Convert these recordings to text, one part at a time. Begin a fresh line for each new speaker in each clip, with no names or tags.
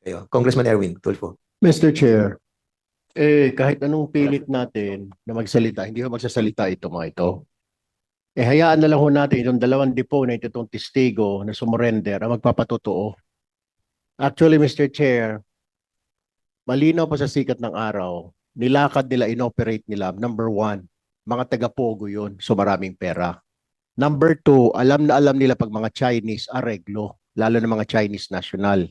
Kayo. Congressman Erwin Tulfo.
Mr. Chair, eh, kahit anong pilit natin na magsalita, hindi ko magsasalita ito mga ito. Eh, hayaan na lang ho natin itong dalawang deponent, itong testigo na sumurrender ang magpapatotoo. Actually, Mr. Chair, malinaw pa sa sikat ng araw, nilakad nila, inoperate nila, number one, mga taga-pogo yun, so maraming pera. Number two, alam na alam nila pag mga Chinese, areglo, lalo na mga Chinese national.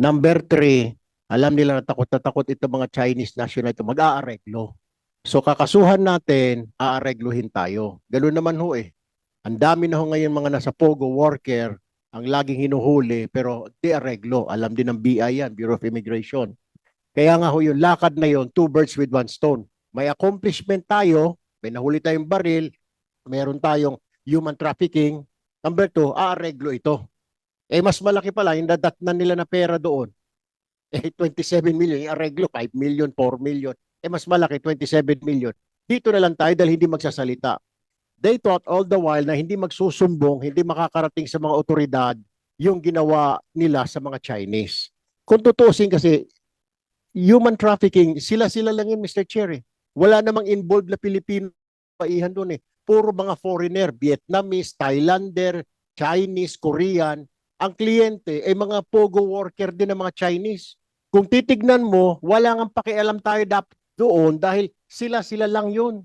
Number three, alam nila na takot na takot ito mga Chinese national ito, mag-aareglo. So kakasuhan natin, aaregluhin tayo. Ganun naman ho eh. Ang dami na ho ngayon mga nasa Pogo worker ang laging hinuhuli pero di areglo. Alam din ng BI yan, Bureau of Immigration. Kaya nga ho yung lakad na yon, two birds with one stone. May accomplishment tayo, may nahuli tayong baril, meron tayong human trafficking. Number two, aareglo ito. Eh mas malaki pala yung nadatnan nila na pera doon. Eh 27 million, yung areglo 5 million, 4 million. Eh mas malaki 27 million. Dito na lang tayo dahil hindi magsasalita. They thought all the while na hindi magsusumbong, hindi makakarating sa mga otoridad yung ginawa nila sa mga Chinese. Kung tutusin kasi, human trafficking, sila-sila lang yun, Mr. Eh. Wala namang involved na Pilipino paihan doon eh. Puro mga foreigner, Vietnamese, Thailander, Chinese, Korean. Ang kliyente ay mga pogo worker din ng mga Chinese. Kung titignan mo, wala nga pakialam tayo dap doon dahil sila-sila lang yun.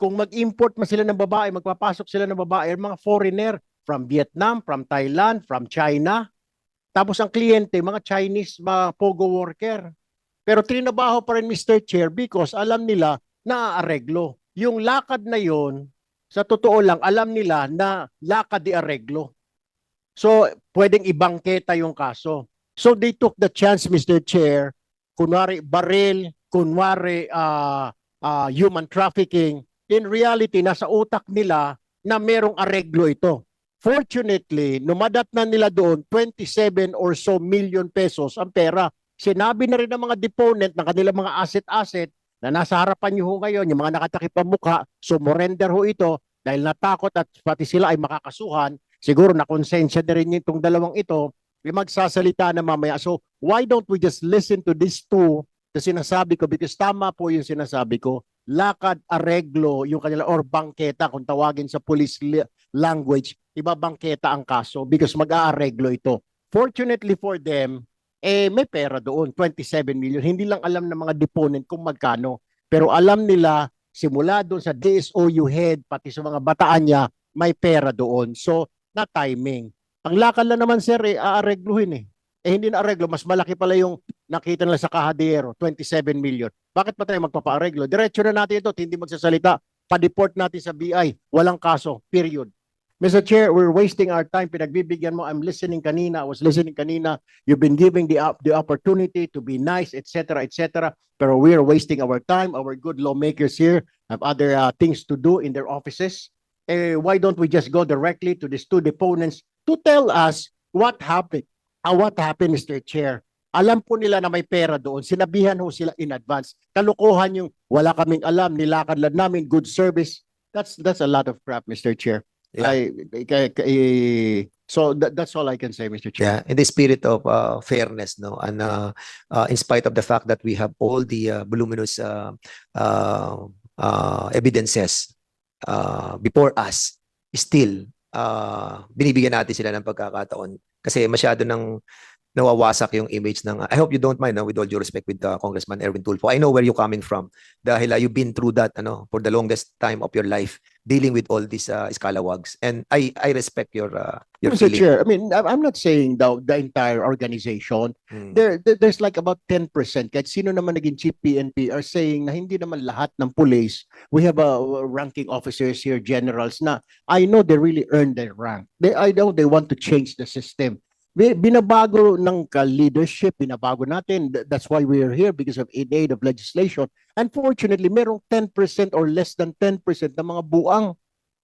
Kung mag-import man sila ng babae, magpapasok sila ng babae, mga foreigner from Vietnam, from Thailand, from China. Tapos ang kliyente, mga Chinese, mga pogo worker. Pero trinabaho pa rin Mr. Chair because alam nila na aareglo. Yung lakad na yon, sa totoo lang, alam nila na lakad di areglo. So, pwedeng ibangketa yung kaso. So, they took the chance, Mr. Chair, kunwari baril, kunwari ah, ah, human trafficking. In reality, nasa utak nila na merong areglo ito. Fortunately, numadat na nila doon 27 or so million pesos ang pera. Sinabi na rin ng mga deponent ng kanilang mga asset-asset na nasa harapan niyo ho ngayon, yung mga nakatakip ang mukha, sumurrender ho ito dahil natakot at pati sila ay makakasuhan. Siguro na konsensya na rin itong dalawang ito, may magsasalita na mamaya. So, why don't we just listen to these two na sinasabi ko because tama po yung sinasabi ko. Lakad, areglo, yung kanila or bangketa kung tawagin sa police li- language, ibabangketa ang kaso because mag-aareglo ito. Fortunately for them, eh may pera doon, 27 million. Hindi lang alam ng mga deponent kung magkano. Pero alam nila, simula doon sa DSOU head, pati sa mga bataan niya, may pera doon. So, na timing. Ang lakad lang naman, sir, eh, aaregluhin eh. Eh, hindi na areglo. Mas malaki pala yung nakita nila sa kahadero, 27 million. Bakit pa tayo magpapaareglo? Diretso na natin ito, hindi magsasalita. Pa-deport natin sa BI. Walang kaso. Period. Mr. Chair, we're wasting our time. Pinagbibigyan mo, I'm listening kanina, I was listening kanina. You've been giving the, the opportunity to be nice, etc., etc. Pero we're wasting our time. Our good lawmakers here have other uh, things to do in their offices. Eh, why don't we just go directly to these two deponents to tell us what happened? Ah, what happened, Mr. Chair? Alam po nila na may pera doon. Sinabihan ho sila in advance. Kalukuhan yung wala kaming alam, nilakad lang namin, good service. That's that's a lot of crap, Mr. Chair.
Yeah.
I, I- I- so that, that's all I can say, Mr. Chair.
Yeah, in the spirit of uh, fairness, no, and uh, uh, in spite of the fact that we have all the uh, voluminous uh, uh, uh, evidences uh, before us, still uh, binibigyan natin sila ng pagkakataon. Kasi masyado nang nawawasak yung image ng I hope you don't mind no, with all due respect with uh, Congressman Erwin Tulfo. I know where you're coming from dahil uh, you've been through that ano for the longest time of your life dealing with all these uh, scalawags and I I respect your uh, your
Mr.
feeling.
Chair, I mean, I'm not saying the, the entire organization.
Mm.
There, there- there's like about 10% kahit sino naman naging chief PNP are saying na hindi naman lahat ng police. We have a ranking officers here, generals na I know they really earned their rank. They I know they want to change the system. Bi- Binabago ng leadership, binabago natin. Th- That's why we are here because of in aid of legislation. Unfortunately, merong 10% or less than 10% ng mga buang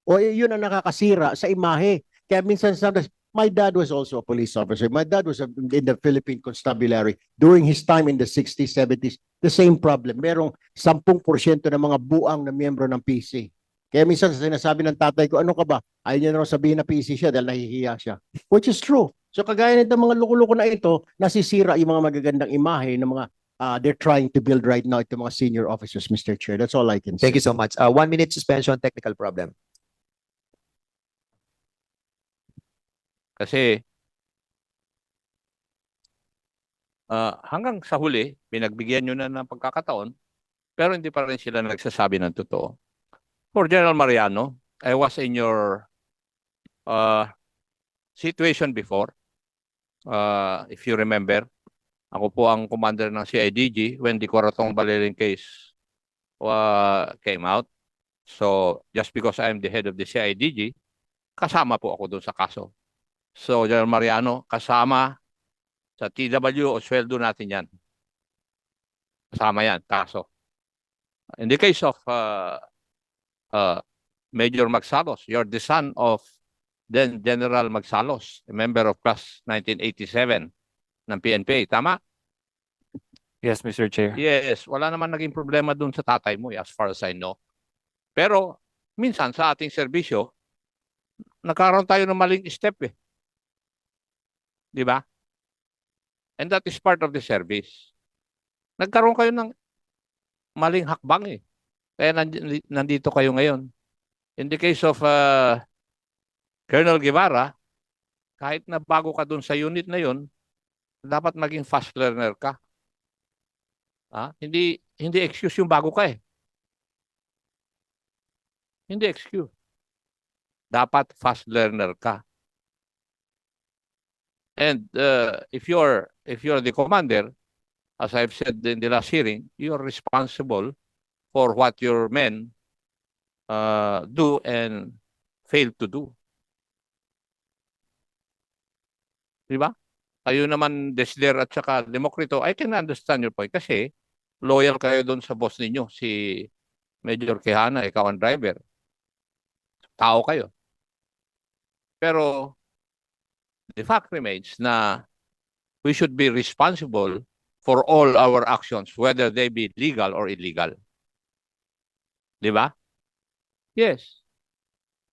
o yun ang nakakasira sa imahe. Kaya minsan sometimes, my dad was also a police officer. My dad was in the Philippine Constabulary during his time in the 60s, 70s. The same problem. Merong 10% ng mga buang na miyembro ng PC. Kaya minsan sinasabi ng tatay ko, ano ka ba? Ayaw niya na sabihin na PC siya dahil nahihiya siya. Which is true. So kagaya nito mga loko-loko na ito, nasisira yung mga magagandang imahe ng mga uh, they're trying to build right now ito mga senior officers, Mr. Chair. That's all I can say.
Thank you so much. Uh, one minute suspension, technical problem.
Kasi ah, hanggang sa huli, pinagbigyan nyo na ng pagkakataon, pero hindi pa rin sila nagsasabi ng totoo. For General Mariano, I was in your uh, situation before. Uh, if you remember, ako po ang commander ng CIDG when the Coratong Balerin case uh, came out. So, just because I am the head of the CIDG, kasama po ako doon sa kaso. So, General Mariano, kasama sa TW o sweldo natin yan. Kasama yan, kaso. In the case of uh, uh, Major Magsalos, you're the son of then General Magsalos, a member of class 1987 ng PNP. Tama?
Yes, Mr. Chair.
Yes, wala naman naging problema dun sa tatay mo, eh, as far as I know. Pero, minsan sa ating serbisyo, nagkaroon tayo ng maling step eh. Di ba? And that is part of the service. Nagkaroon kayo ng maling hakbang eh. Kaya nandi- nandito kayo ngayon. In the case of uh, Colonel Guevara, kahit na bago ka dun sa unit na yun, dapat maging fast learner ka. Ah, hindi hindi excuse yung bago ka eh. Hindi excuse. Dapat fast learner ka. And uh, if you're if you're the commander, as I've said in the last hearing, you're responsible for what your men uh, do and fail to do. Di ba? Kayo naman, Desler at saka Demokrito, I can understand your point kasi loyal kayo doon sa boss ninyo, si Major Quijana, ikaw ang driver. Tao kayo. Pero the fact remains na we should be responsible for all our actions, whether they be legal or illegal. Di ba? Yes.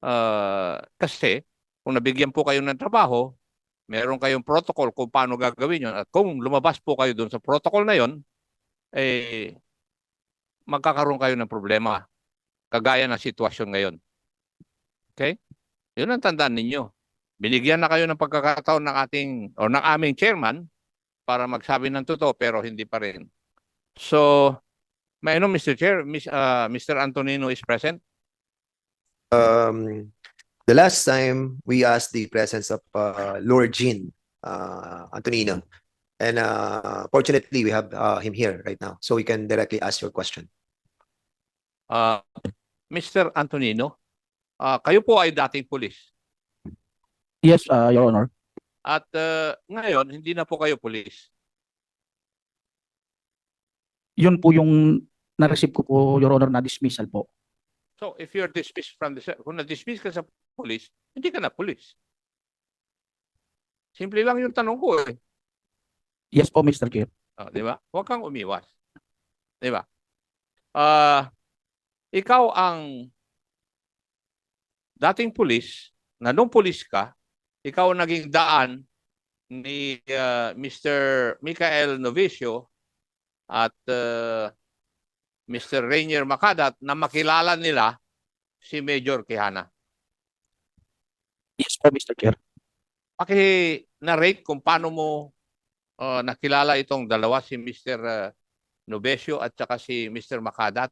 Uh, kasi kung nabigyan po kayo ng trabaho, meron kayong protocol kung paano gagawin yun. At kung lumabas po kayo doon sa protocol na yon, eh, magkakaroon kayo ng problema. Kagaya ng sitwasyon ngayon. Okay? Yun ang tandaan ninyo. Binigyan na kayo ng pagkakataon ng ating o ng aming chairman para magsabi ng totoo pero hindi pa rin. So, may ano Mr. Chair, Miss, uh, Mr. Antonino is present.
Um, the last time we asked the presence of uh, Lord Jean uh, Antonino, and uh, fortunately we have uh, him here right now, so we can directly ask your question.
Uh, Mr. Antonino, uh, kayo po ay dating pulis.
Yes, uh, Your Honor.
At uh, ngayon, hindi na po kayo pulis.
Yun po yung na-receive ko po, Your Honor, na dismissal po.
So, if you're dismissed from the, kung na-dismiss ka sa police, hindi ka na police. Simple lang yung tanong ko eh.
Yes po, Mr. Chair.
Ah, di ba? Huwag kang umiwas. Di ba? Ah, ikaw ang dating pulis, na nung pulis ka, ikaw ang naging daan ni ah, Mr. Michael Novicio at ah, Mr. Rainier Makadat na makilala nila si Major Quijana.
Yes po, Mr. Chair.
Paki-narrate kung paano mo uh, nakilala itong dalawa, si Mr. uh, Novecio at saka si Mr. Makadat.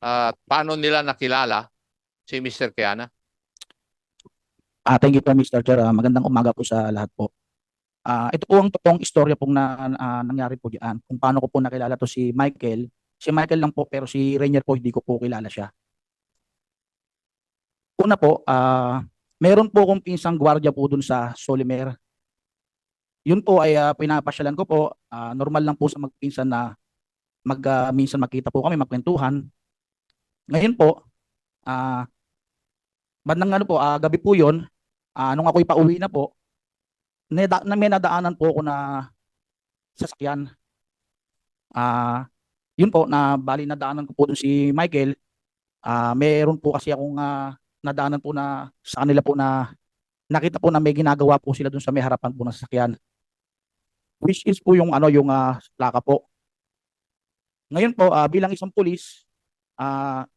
At paano nila nakilala si Mr. Kiana?
Ah, thank you po, Mr. Chair. Ah, magandang umaga po sa lahat po. Ah, ito po ang totoong istorya pong na, ah, nangyari po diyan. Kung paano ko po nakilala to si Michael. Si Michael lang po pero si Rainier po hindi ko po kilala siya. Una po, ah, meron po akong pinsang gwardiya po dun sa Solimer. Yun po ay ah, pinapasyalan ko po. Ah, normal lang po sa magpinsan na mag ah, minsan makita po kami magkwentuhan. Ngayon po, ah bandang ano po, ah, gabi po 'yon. Ah, nung ako'y pauwi na po, neda, na may nadaanan po ako na sasakyan. Ah, yun po na bali nadaanan ko po si Michael. Ah, meron po kasi akong ah, nadaanan po na sa kanila po na nakita po na may ginagawa po sila dun sa may harapan po ng sasakyan. Which is po yung ano yung ah, plaka po. Ngayon po ah, bilang isang pulis, ah,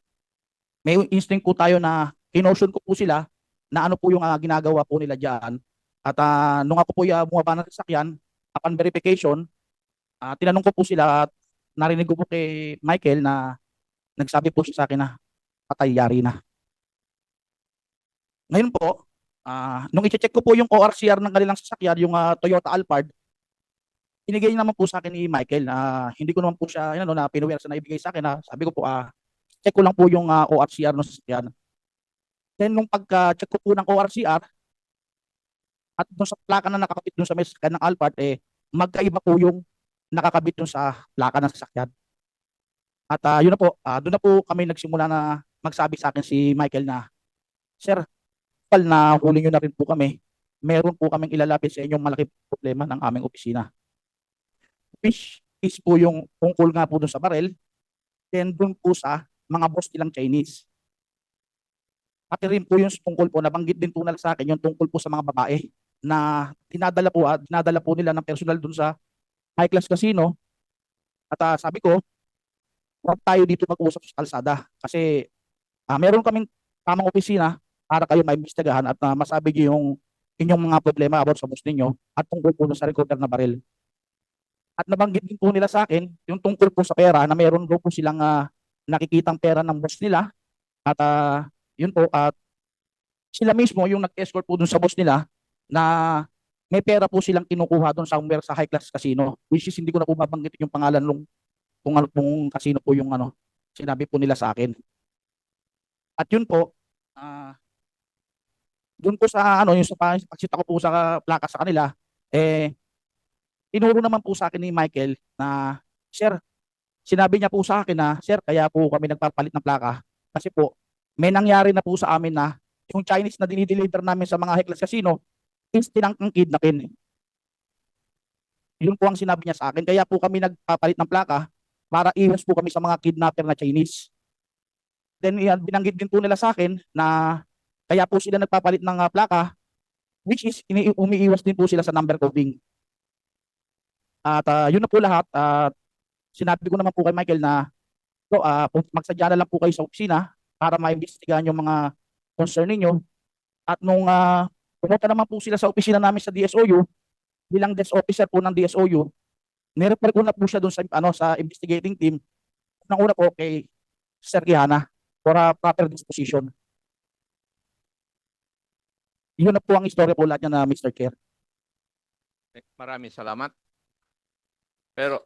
may instinct po tayo na kinotion ko po sila na ano po yung ah, ginagawa po nila diyan. At ah, nung ako po uh, bumaba ng sasakyan, upon verification, ah, tinanong ko po sila at narinig ko po kay Michael na nagsabi po siya sa akin na patay yari na. Ngayon po, ah, nung i-check ko po yung ORCR ng kanilang sasakyan, yung ah, Toyota Alphard, inigay naman po sa akin ni Michael na hindi ko naman po siya, ano, na pinuwersa na ibigay sa akin na sabi ko po, ah, check ko lang po yung ah, ORCR ng sasakyan. Then nung pagka-check ko po ng ORCR, at dun sa plaka na nakakabit dun sa may sasakyan ng Alphard, eh, magkaiba po yung nakakabit dun sa plaka ng sasakyan. At ah, yun na po, ah, doon na po kami nagsimula na magsabi sa akin si Michael na, Sir, pal na huli nyo na rin po kami, meron po kaming ilalapit sa inyong malaking problema ng aming opisina. Which is po yung tungkol nga po dun sa barel, then dun po sa mga boss nilang Chinese. Pati rin po yung tungkol po, nabanggit din po nila sa akin yung tungkol po sa mga babae na dinadala po, at dinadala po nila ng personal dun sa high class casino. At ah, sabi ko, huwag tayo dito mag-usap sa kalsada kasi ah, meron kaming tamang opisina para kayo maimbestigahan at ah, masabi niyo yung inyong mga problema about sa boss ninyo at tungkol po sa recover na baril. At nabanggit din po nila sa akin yung tungkol po sa pera na meron daw po silang ah, nakikitang pera ng boss nila at ah, yun po at sila mismo yung nag-escort po dun sa boss nila na may pera po silang kinukuha doon somewhere sa high class casino which is hindi ko na po mabanggit yung pangalan nung kung ano pong casino po yung ano sinabi po nila sa akin. At yun po ah doon po sa ano yung sa pag- pagsita ko po sa plaka sa kanila eh tinuro naman po sa akin ni Michael na sir sinabi niya po sa akin na sir kaya po kami nagpapalit ng plaka kasi po may nangyari na po sa amin na yung Chinese na dinideliver namin sa mga high class casino is tinangkang kidnapin. Yun po ang sinabi niya sa akin. Kaya po kami nagpapalit ng plaka para iwas po kami sa mga kidnapper na Chinese. Then binanggit din po nila sa akin na kaya po sila nagpapalit ng ah, plaka which is ini- umiiwas din po sila sa number coding. At ah, yun na po lahat. At sinabi ko naman po kay Michael na so, ah, pu- magsadya na lang po kayo sa opisina para maimbestigahan yung mga concern ninyo. At nung ah, pumunta naman po sila sa opisina namin sa DSOU, bilang desk officer po ng DSOU, nirefer ko na po siya doon sa ano sa investigating team. Nang una po kay Sir Quijana for a proper disposition. Yun na po ang istorya po lahat niya na Mr. Chair.
Maraming salamat. Pero,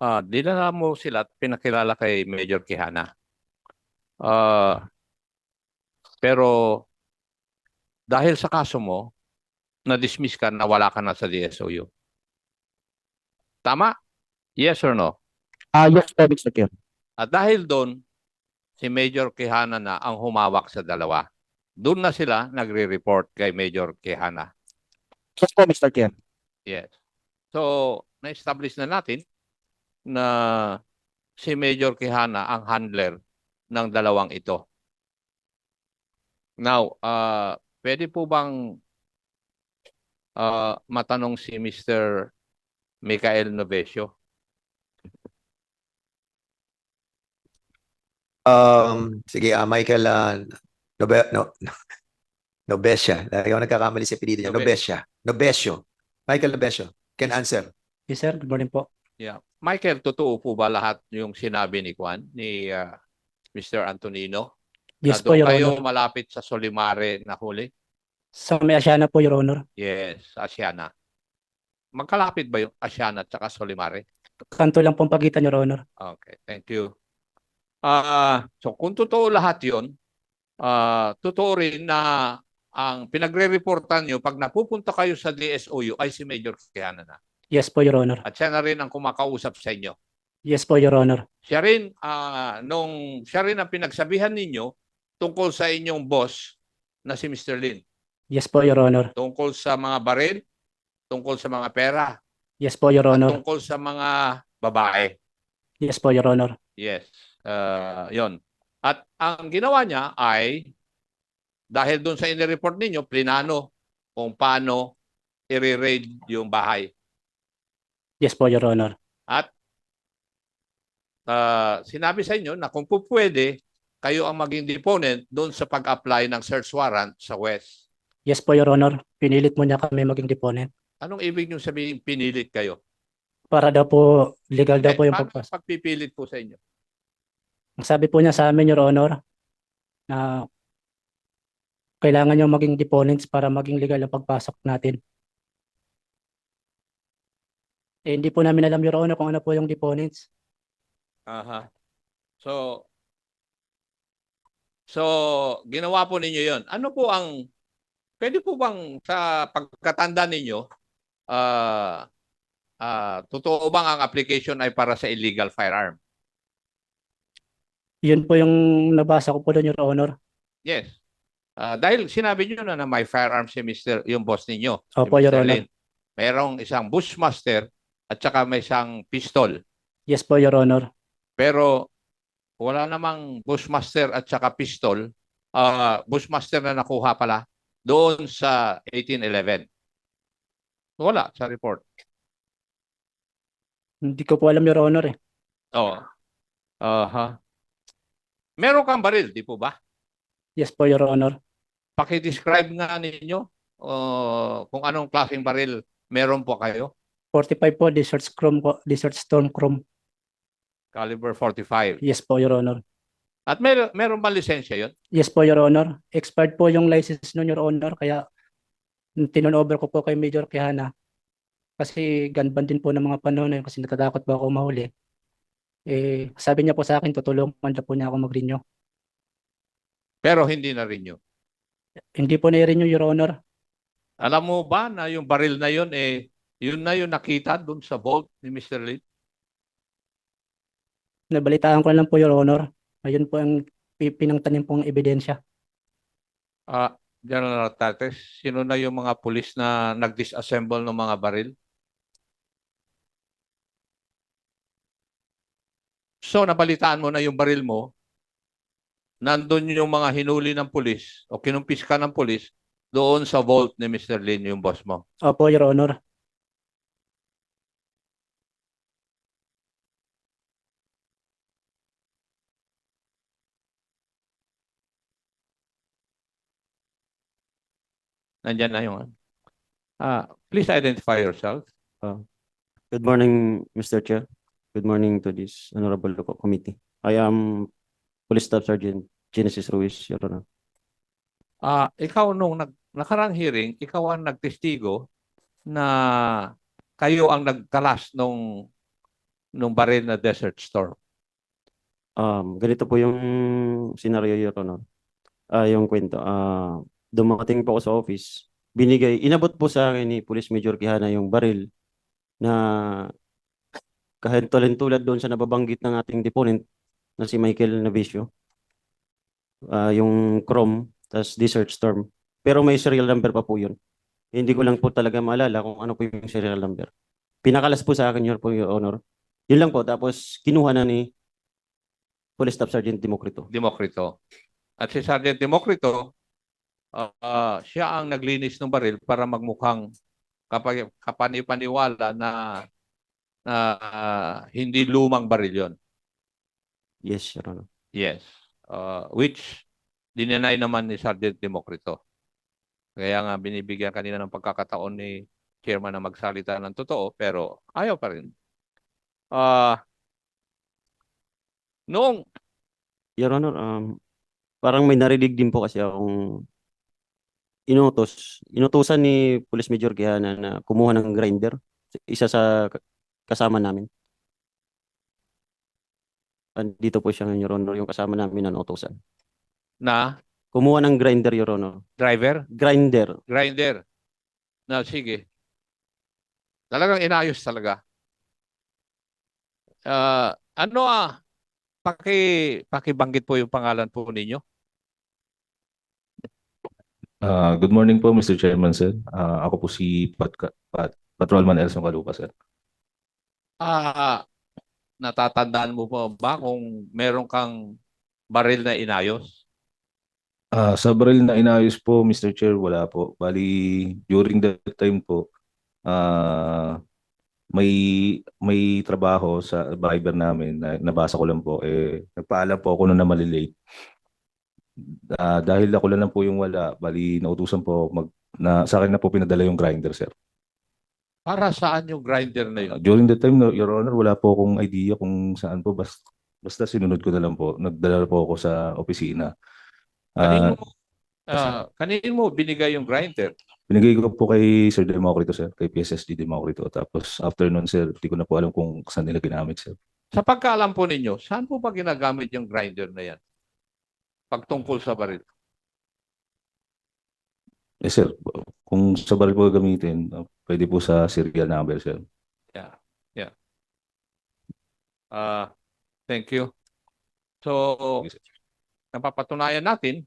ah, dinala mo sila at pinakilala kay Major Quijana. Ah, pero, dahil sa kaso mo, na-dismiss ka na wala ka na sa DSOU. Tama? Yes or no?
Ah, yes po, Mr. Chair.
At dahil doon, si Major Quijana na ang humawak sa dalawa. Doon na sila nagre-report kay Major Quijana.
Yes po, Mr. Chair.
Yes. So, na-establish na natin na si Major Quijana ang handler ng dalawang ito. Now, uh, pwede po bang uh, matanong si Mr. Michael Novesio?
Um, sige, ah, Michael uh, Nobe, no, Nobesia. Lagi ako nagkakamali sa apelido niya.
Nobe-
Nobesia. Nobesio. Michael Nobesio can answer.
Yes, sir. Good morning po.
Yeah. Michael, totoo po ba lahat yung sinabi ni Juan, ni uh, Mr. Antonino?
Yes
na
po,
doon
Your
kayo
Honor.
malapit sa Solimare na huli?
Sa may Asiana po, Your Honor.
Yes, Asiana. Magkalapit ba yung Asiana at saka Solimare?
Kanto lang pong pagitan, Your Honor.
Okay, thank you. Ah, so kung totoo lahat 'yon, ah totoo rin na ang pinagre-reportan nyo pag napupunta kayo sa DSOU ay si Major Quijana na.
Yes po, Your Honor.
At siya na rin ang kumakausap sa inyo.
Yes po, Your Honor.
Siya rin, ah, nung, siya rin ang pinagsabihan ninyo tungkol sa inyong boss na si Mr. Lin.
Yes po, Your Honor.
Tungkol sa mga baril, tungkol sa mga pera,
Yes po, Your
at
Honor.
tungkol sa mga babae.
Yes po, Your Honor.
Yes. Uh, yon. At ang ginawa niya ay dahil doon sa inireport ninyo, plinano kung paano i-raid yung bahay.
Yes po, Your Honor.
At ah, sinabi sa inyo na kung po pwede, kayo ang maging deponent doon sa pag-apply ng search warrant sa West.
Yes po, Your Honor. Pinilit mo niya kami maging deponent.
Anong ibig nyo sabihin pinilit kayo?
Para daw po, legal daw
Eh,
po yung
paano
pagpas.
pagpipilit po sa inyo?
Ang sabi po niya sa amin, Your Honor, na kailangan niyo maging deponents para maging legal ang pagpasok natin. Eh, hindi po namin alam, Your Honor, kung ano po yung deponents.
Aha. So, so ginawa po ninyo yon. Ano po ang, pwede po bang sa pagkatanda ninyo, ah ah totoo bang ang application ay para sa illegal firearm?
Yun po yung nabasa ko po doon, Your Honor.
Yes. Ah, dahil sinabi niyo na na may firearm si Mr. yung boss ninyo. si
Opo, Your
Mr.
Honor.
Lin. Mayroong isang Bushmaster at saka may isang pistol.
Yes po, Your Honor.
Pero wala namang Bushmaster at saka pistol. ah Bushmaster na nakuha pala doon sa 1811. Wala sa report.
Hindi ko po alam, Your Honor eh.
Oo. Aha. Meron kang baril, di po ba?
Yes po, Your Honor.
Paki-describe nga ninyo uh, kung anong klaseng baril meron po kayo.
45 po, Desert Chrome po, Desert Storm Chrome.
Caliber 45.
Yes po, Your Honor.
At mer meron ba lisensya yon?
Yes po, Your Honor. Expired po yung license nun, Your Honor. Kaya tinunover ko po kay Major Quijana. Kasi gun ban din po ng mga panahon na yun kasi natatakot ba ako mahuli. Eh, sabi niya po sa akin, tutulungan na po niya ako mag-renew.
Pero hindi na yun.
Hindi po na-renew, Your Honor.
Alam mo ba na yung baril na yun, eh, yun na yung nakita doon sa vault ni Mr. Lee?
Nabalitaan ko lang po, Your Honor. Ayun po ang pi- pinangtanim pong ebidensya.
Ah, General Tates, sino na yung mga pulis na nag-disassemble ng mga baril? So, nabalitaan mo na yung baril mo, nandun yung mga hinuli ng pulis o kinumpiska ng pulis doon sa vault ni Mr. Lin, yung boss mo.
Opo, Your Honor.
Nandyan na yung... Ah, please identify yourself.
Good morning, Mr. Chair. Good morning to this honorable co- committee. I am Police Staff Sergeant Genesis Ruiz, Your Honor.
Ah, ikaw nung nag, nakarang hearing, ikaw ang nagtestigo na kayo ang nagkalas nung nung baril na Desert Storm.
Um, ganito po yung scenario, Your Honor. Ah, yung kwento. Ah, dumating po ako sa office. Binigay, inabot po sa akin ni Police Major Quijana yung baril na kahit tulad doon sa nababanggit ng ating deponent na si Michael Navicio. Ah, yung Chrome, tas Desert Storm. Pero may serial number pa po yun. Hindi ko lang po talaga maalala kung ano po yung serial number. Pinakalas po sa akin yun po, Your Honor. Yun lang po. Tapos kinuha na ni Police Staff Sergeant Democrito.
Demokrito. At si Sergeant Demokrito, ah, siya ang naglinis ng baril para magmukhang kapag kapanipaniwala na na ah, hindi lumang baril yon.
Yes, Your Honor.
Yes. Uh, which dinenay naman ni Sergeant Demokrito. Kaya nga binibigyan kanina ng pagkakataon ni chairman na magsalita ng totoo pero ayaw pa rin. Ah noong
Your Honor, um, parang may narinig din po kasi akong inutos. Inutosan ni Police Major Quijana na kumuha ng grinder. Isa sa ka- kasama namin. Dito po siya ngayon, Your Honor, yung kasama namin na nautosan.
na
Kumuha ng grinder, Your Honor.
driver,
Grinder.
grinder. Na sige. Talagang inayos talaga. Ah, ano ah paki pakibanggit po yung pangalan po ninyo.
Ah, good morning po, Mr. Chairman, sir. Ah, ako po si Pat, Pat, Patrolman Elson Calupa, sir.
Ah, natatandaan mo po ba kung meron kang baril na inayos?
Ah, sa baril na inayos po, Mr. Chair, wala po. Bali, during that time po, ah, may may trabaho sa Viber namin na nabasa ko lang po eh nagpaalam po ako noon na malilate. Ah, dahil ako lang lang po yung wala, bali nautusan po mag na sa akin na po pinadala yung grinder, sir.
Para saan yung grinder na yun?
Uh, During that time, Your Honor, wala po akong idea kung saan po. Basta, basta sinunod ko na lang po. Nagdala po ako sa opisina.
Kanino
Ah,
mo, ah, kanino mo binigay yung grinder?
binigay ko po kay Sir Democrito, sir. Kay PSSD Democrito. Tapos after nun, sir, di ko na po alam kung saan nila ginamit, sir.
Sa pagkaalam po ninyo, saan po ba ginagamit yung grinder na yan? Pagtungkol sa baril.
Eh, sir, kung sa baril po gamitin, uh, pwede po sa serial number, sir.
Yeah, yeah. Ah, thank you. So, napapatunayan natin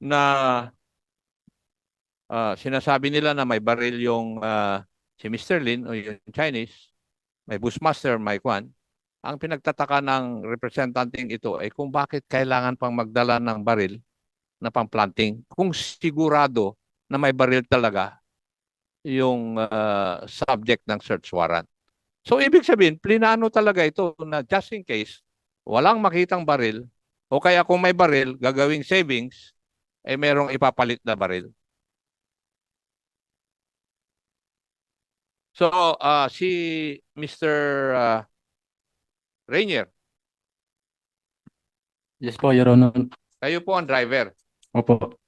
na ah, sinasabi nila na may baril yung ah, si Mr. Lin o yung Chinese, may Bushmaster, may Kwan. Ang pinagtataka ng representanting ito ay kung bakit kailangan pang magdala ng baril na pang-planting kung sigurado na may baril talaga yung ah, subject ng search warrant. So ibig sabihin, plinano talaga ito na just in case walang makitang baril o kaya kung may baril, gagawing savings, eh merong ipapalit na baril. So ah, si Mr. ah, Rainier,
Yes po, Your Honor.
kayo po ang driver.
Opo.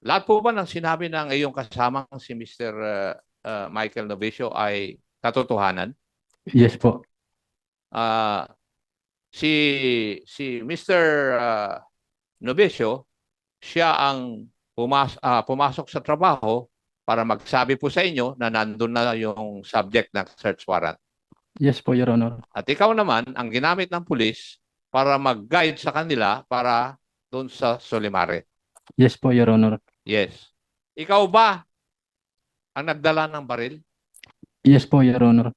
Lahat po ba ng sinabi ng iyong kasamang si Mr. ah, ah, Michael Novicio ay katotohanan?
Yes po.
ah si si Mr. ah, Novicio, siya ang pumas, ah, pumasok sa trabaho para magsabi po sa inyo na nandun na yung subject ng search warrant.
Yes po, Your Honor.
At ikaw naman ang ginamit ng pulis para mag-guide sa kanila para doon sa Solimare.
Yes po, Your Honor.
Yes. Ikaw ba ang nagdala ng baril?
Yes po, Your Honor.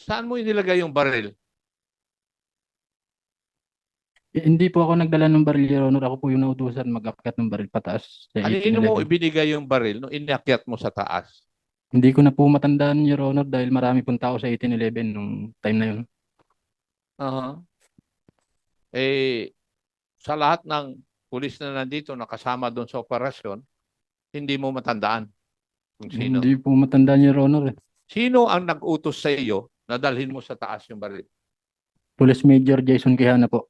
Saan mo inilagay yung baril?
Eh, Hindi po ako nagdala ng baril, Your Honor. Ako po yung nautusan mag-akyat ng baril pataas. Sa
mo
1811.
ibinigay yung baril nung inakyat mo sa taas?
Hindi ko na po matandaan, Your Honor, dahil marami pong tao sa 1811 nung time na yun.
Aha. Eh, sa lahat ng pulis na nandito nakasama doon sa operasyon, hindi mo matandaan kung sino.
Hindi po matandaan, Your Honor. eh.
Sino ang nag-utos sa iyo na dalhin mo sa taas yung baril?
Police Major Jason Quijana po.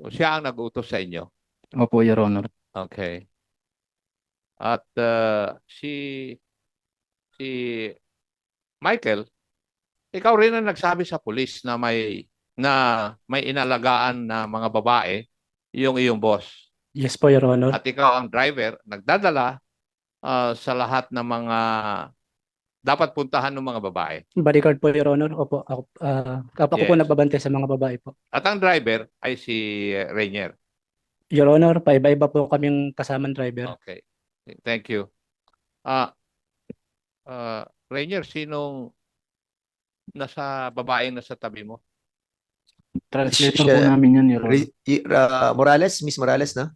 O siya ang nag-utos sa inyo?
Opo, Your Honor.
Okay. At uh, si si Michael, ikaw rin ang nagsabi sa pulis na may na may inalagaan na mga babae yung iyong boss.
Yes po, Your Honor.
At ikaw ang driver, nagdadala ah, sa lahat ng mga dapat puntahan ng mga babae.
Bodyguard po, Your Honor. Opo, ako, ah, ako po
Yes.
nagbabantay sa mga babae po.
At ang driver ay si Rainier.
Your Honor, paiba-iba po kaming kasamang driver.
Okay. Thank you. Ah, ah, Rainier, sinong nasa babaeng nasa tabi mo?
Translator
Siya-
po namin yan, Your Honor.
Uh, Morales, Miss Morales, no?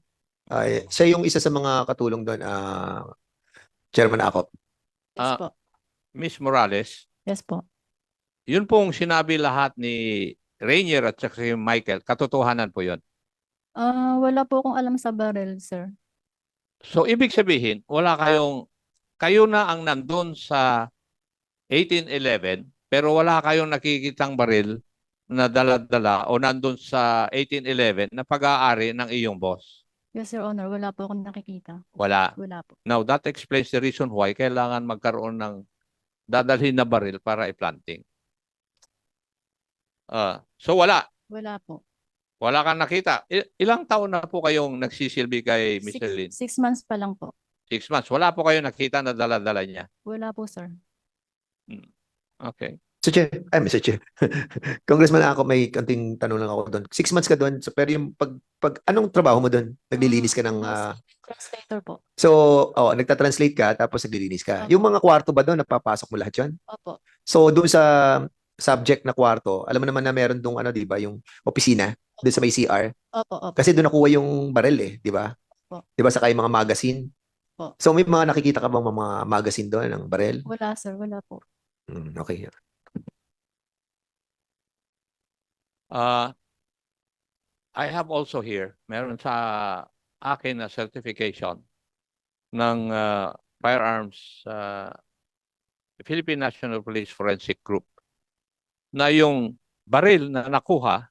Ay, siya yung isa sa mga katulong doon, ah, Chairman Akop.
Yes
Ah.
po.
Miss Morales,
Yes po.
yun pong sinabi lahat ni Rainier at saka si Michael, katotohanan po yun.
Ah, wala po akong alam sa barrel, sir.
So, ibig sabihin, wala kayong, kayo na ang nandun sa 1811, pero wala kayong nakikitang baril na dala-dala o nandun sa 1811 na pag-aari ng iyong boss.
Yes, Your Honor. Wala po akong nakikita.
Wala.
Wala po.
Now, that explains the reason why kailangan magkaroon ng dadalhin na baril para i-planting. Ah, so, wala.
Wala po.
Wala kang nakita. I- ilang taon na po kayong nagsisilbi kay
Six,
Mr. Lin?
six months pa lang po.
Six months. Wala po kayong nakita na dala-dala niya.
Wala po, sir.
Okay.
Mr. Chair, ay, Mr. Chair. Congressman ako, may kanting tanong lang ako doon. Six months ka doon, so, pero yung pag, pag, anong trabaho mo doon? Naglilinis ka ng, ah,
Translator po.
so, oh, nagta-translate ka, tapos naglilinis ka. Yung mga kwarto ba doon, napapasok mo lahat yun?
Opo.
So, doon sa subject na kwarto, alam mo naman na meron doon, ano, di ba, yung opisina, doon sa may CR.
Opo, opo.
Kasi doon nakuha yung baril eh, di ba? Di ba saka yung mga magazine?
Po.
So may mga nakikita ka bang mga magazine doon ng barel?
Wala, sir. Wala po.
Mm, okay.
Uh, I have also here, meron sa akin na certification ng uh, firearms uh, Philippine National Police Forensic Group na yung baril na nakuha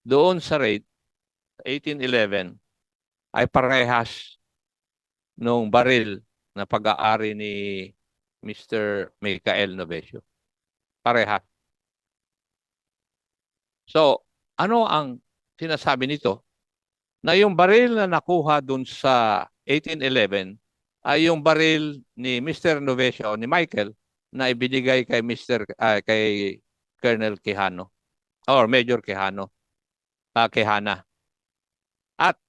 doon sa raid 1811 ay parehas nung baril na pag-aari ni Mr. Michael Novesio. Parehas. So, ano ang sinasabi nito? Na yung baril na nakuha dun sa 1811 ay yung baril ni Mr. Novesio, ni Michael, na ibinigay kay Mr. ah, kay Colonel Quijano or Major Quijano, ah, Quijana. At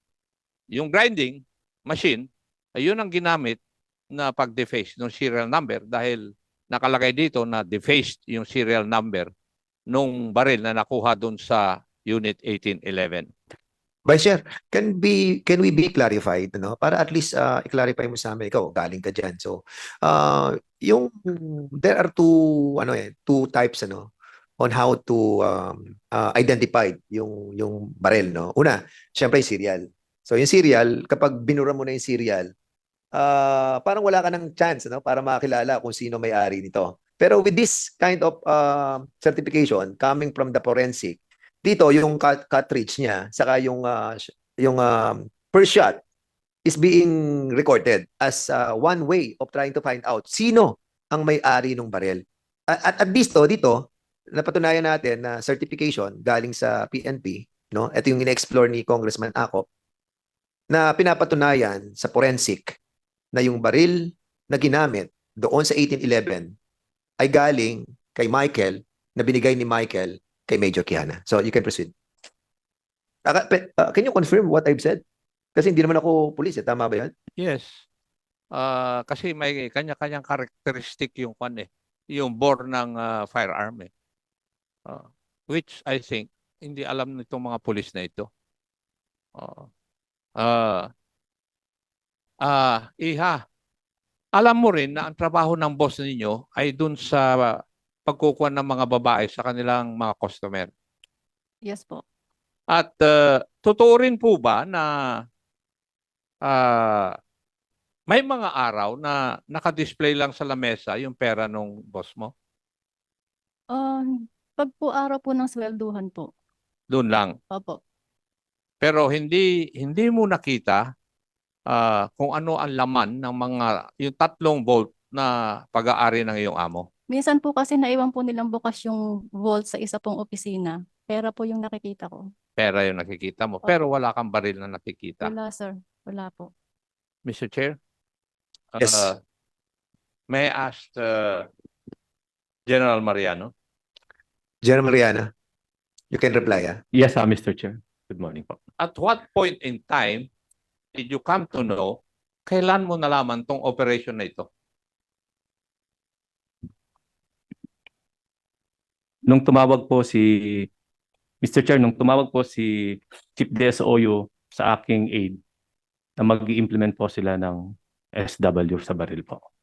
yung grinding machine, ay yun ang ginamit na pag-deface ng serial number dahil nakalagay dito na defaced yung serial number nung baril na nakuha doon sa Unit 1811.
Vice Chair, can be can we be clarified no? Para at least uh, i-clarify mo sa amin ikaw galing ka diyan. So, uh, yung there are two ano eh, two types ano on how to um, uh, identify yung yung barrel no. Una, syempre yung serial. So, yung serial, kapag binura mo na yung serial, uh, parang wala ka ng chance no para makilala kung sino may-ari nito. Pero with this kind of uh, certification coming from the forensic, dito yung cat- cartridge niya saka yung uh, yung um, first shot is being recorded as uh, one way of trying to find out sino ang may-ari ng barel. At, at, at dito, dito, napatunayan natin na certification galing sa PNP, no? Ito yung ina-explore ni Congressman Acop na pinapatunayan sa forensic na yung baril na ginamit doon sa 1811 ay galing kay Michael na binigay ni Michael kay Major Kiana. So you can proceed. Ah, can you confirm what I've said? Kasi hindi naman ako pulis, eh. tama ba yan?
Yes. Ah, kasi may kanya-kanyang karakteristik yung kwan eh, yung bore ng ah, firearm eh. Ah, which I think hindi alam nitong mga pulis na ito. Ah, ah, ah, iha. Alam mo rin na ang trabaho ng boss ninyo ay dun sa pagkukuha ng mga babae sa kanilang mga customer.
Yes po.
At uh, totoo rin po ba na ah, may mga araw na naka-display lang sa lamesa yung pera nung boss mo?
Ah, pag po araw po ng swelduhan po.
Doon lang.
Opo.
Pero hindi hindi mo nakita ah, kung ano ang laman ng mga yung tatlong bolt na pag-aari ng iyong amo.
Minsan po kasi naiwan po nilang bukas yung vault sa isa pong opisina. Pera po yung nakikita ko.
Pera yung nakikita mo.
Opo.
Pero wala kang baril na nakikita.
Wala, sir. Wala po.
Mr. Chair?
Yes.
uh, may I ask uh, General Mariano?
General Mariana, you can reply. ah.
Yes, uh, Mr. Chair. Good morning po.
at what point in time did you come to know kailan mo nalaman tong operation na ito?
Nung tumawag po si Mr. Chair, nung tumawag po si Chief DSOU sa aking aid na mag implement po sila ng SW sa baril po.